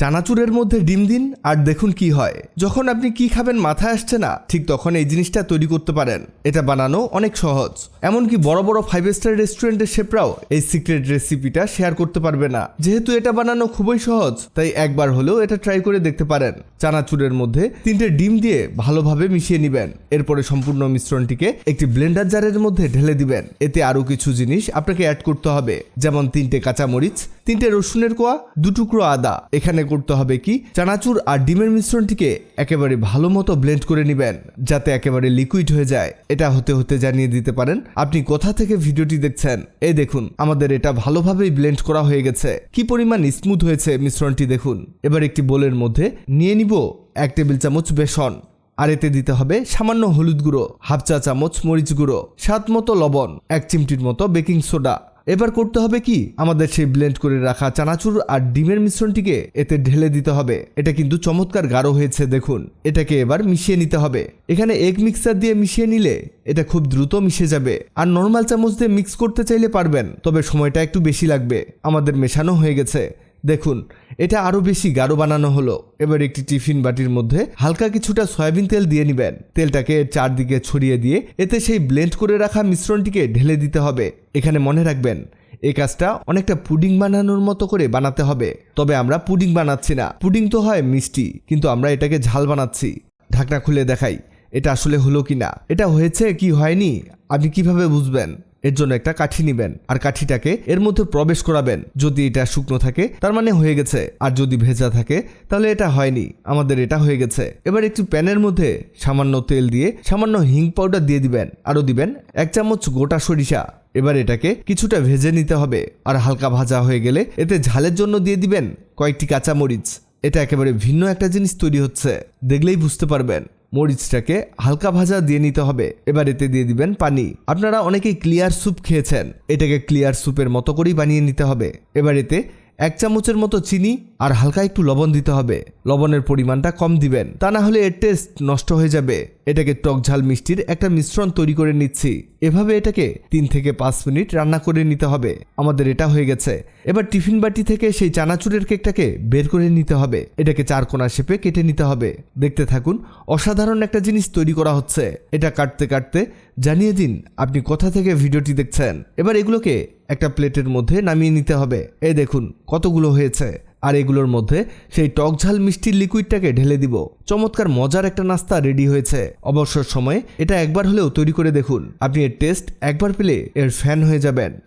চানাচুরের মধ্যে ডিম দিন আর দেখুন কি হয়। যখন আপনি কি খাবেন মাথায় আসছে না, ঠিক তখন এই জিনিসটা তৈরি করতে পারেন। এটা বানানো অনেক সহজ। এমনকি বড় বড় ফাইভ স্টার রেস্টুরেন্টের শেফরাও এই সিক্রেট রেসিপিটা শেয়ার করতে পারবে না। যেহেতু এটা বানানো খুবই সহজ, তাই একবার হলেও এটা ট্রাই করে দেখতে পারেন। চানাচুরের মধ্যে তিনটে ডিম দিয়ে ভালোভাবে মিশিয়ে নেবেন। এরপরে সম্পূর্ণ মিশ্রণটিকে একটি ব্লেন্ডার জারের মধ্যে ঢেলে দিবেন। এতে আরও কিছু জিনিস আপনাকে অ্যাড করতে হবে। যেমন তিনটে কাঁচামরিচ তিনটে রসুনের কোয়া, দু টুকরো আদা। এখানে করতে হবে কি? চানাচুর আর ডিমের মিশ্রণটিকে একেবারে ভালো মতো ব্লেন্ড করে নেবেন, যাতে একেবারে লিকুইড হয়ে যায়। এটা হতে হতে জানিয়ে দিতে পারেন, আপনি কোথা থেকে ভিডিওটি দেখছেন? এই দেখুন, আমাদের এটা ভালোভাবেই ব্লেন্ড করা হয়ে গেছে। কি পরিমাণ স্মুথ হয়েছে মিশ্রণটি দেখুন। এবার একটি বোলের মধ্যে নিয়ে নিব এক টেবিল চামচ বেসন। আর এতে দিতে হবে সামান্য হলুদ গুঁড়ো, হাফ চা চামচ মরিচ গুঁড়ো, স্বাদ মতো লবণ, এক চিমটির মতো বেকিং সোডা। এবার করতে হবে কি? আমাদের সেই ব্লেন্ড করে রাখা চানাচুর আর ডিমের মিশ্রণটিকে এতে ঢেলে দিতে হবে। এটা কিন্তু চমৎকার গাঢ় হয়েছে, দেখুন। এটাকে এবার মিশিয়ে নিতে হবে। এখানে এগ মিক্সার দিয়ে মিশিয়ে নিলে এটা খুব দ্রুত মিশে যাবে। আর নর্মাল চামচ দিয়ে মিক্স করতে চাইলে পারবেন, তবে সময়টা একটু বেশি লাগবে। আমাদের মেশানো হয়ে গেছে। দেখুন এটা আরও বেশি গাঢ় বানানো হলো। এবার একটি টিফিন বাটির মধ্যে হালকা কিছুটা সয়াবিন তেল দিয়ে নেবেন। তেলটাকে চারদিকে ছড়িয়ে দিয়ে এতে সেই ব্লেন্ড করে রাখা মিশ্রণটিকে ঢেলে দিতে হবে। এখানে মনে রাখবেন এই কাজটা অনেকটা পুডিং বানানোর মতো করে বানাতে হবে। তবে আমরা পুডিং বানাচ্ছি না। পুডিং তো হয় মিষ্টি, কিন্তু আমরা এটাকে ঝাল বানাচ্ছি। ঢাকনা খুলে দেখাই, এটা আসলে হলো কি না এটা হয়েছে কি হয়নি? আপনি কীভাবে বুঝবেন? এর জন্য একটা কাঠি নেবেন। আর কাঠিটাকে এর মধ্যে প্রবেশ করাবেন। যদি এটা শুকনো থাকে, তার মানে হয়ে গেছে। আর যদি ভেজা থাকে, তাহলে এটা হয়নি। আমাদের এটা হয়ে গেছে। এবার একটি প্যানের মধ্যে সামান্য তেল দিয়ে সামান্য হিং পাউডার দিয়ে দিবেন। আরও দিবেন এক চামচ গোটা সরিষা। এবার এটাকে কিছুটা ভেজে নিতে হবে। আর হালকা ভাজা হয়ে গেলে এতে ঝালের জন্য দিয়ে দিবেন কয়েকটি কাঁচামরিচ। এটা একেবারে ভিন্ন একটা জিনিস তৈরি হচ্ছে। দেখলেই বুঝতে পারবেন। মরিচটাকে হালকা ভাজা দিয়ে নিতে হবে। এবার এতে দিয়ে দিবেন পানি। আপনারা অনেকেই ক্লিয়ার স্যুপ খেয়েছেন। এটাকে ক্লিয়ার স্যুপের মতো করেই বানিয়ে নিতে হবে। এবার এতে এক চামচের মতো চিনি আর হালকা একটু লবণ দিতে হবে। লবণের পরিমাণটা কম দিবেন। তা না হলে এর টেস্ট নষ্ট হয়ে যাবে। এটাকে টক ঝাল মিষ্টির একটা মিশ্রণ তৈরি করে নিচ্ছি। এভাবে এটাকে তিন থেকে পাঁচ মিনিট রান্না করে নিতে হবে। আমাদের এটা হয়ে গেছে। এবার টিফিন বাটি থেকে সেই চানাচুরের কেকটাকে বের করে নিতে হবে। এটাকে চার কোনা শেপে কেটে নিতে হবে। দেখতে থাকুন, অসাধারণ একটা জিনিস তৈরি করা হচ্ছে। এটা কাটতে কাটতে জানিয়ে দিন, আপনি কোথা থেকে ভিডিওটি দেখছেন? এবার এগুলোকে একটা প্লেটের মধ্যে নামিয়ে নিতে হবে। এই দেখুন, কতগুলো হয়েছে। আর এগুলোর মধ্যে সেই টক ঝাল মিষ্টির লিকুইডটাকে ঢেলে দিব। চমৎকার মজার একটা নাস্তা রেডি হয়েছে। অবসর সময়ে এটা একবার হলেও তৈরি করে দেখুন। আপনি এর টেস্ট একবার পেলে এর ফ্যান হয়ে যাবেন।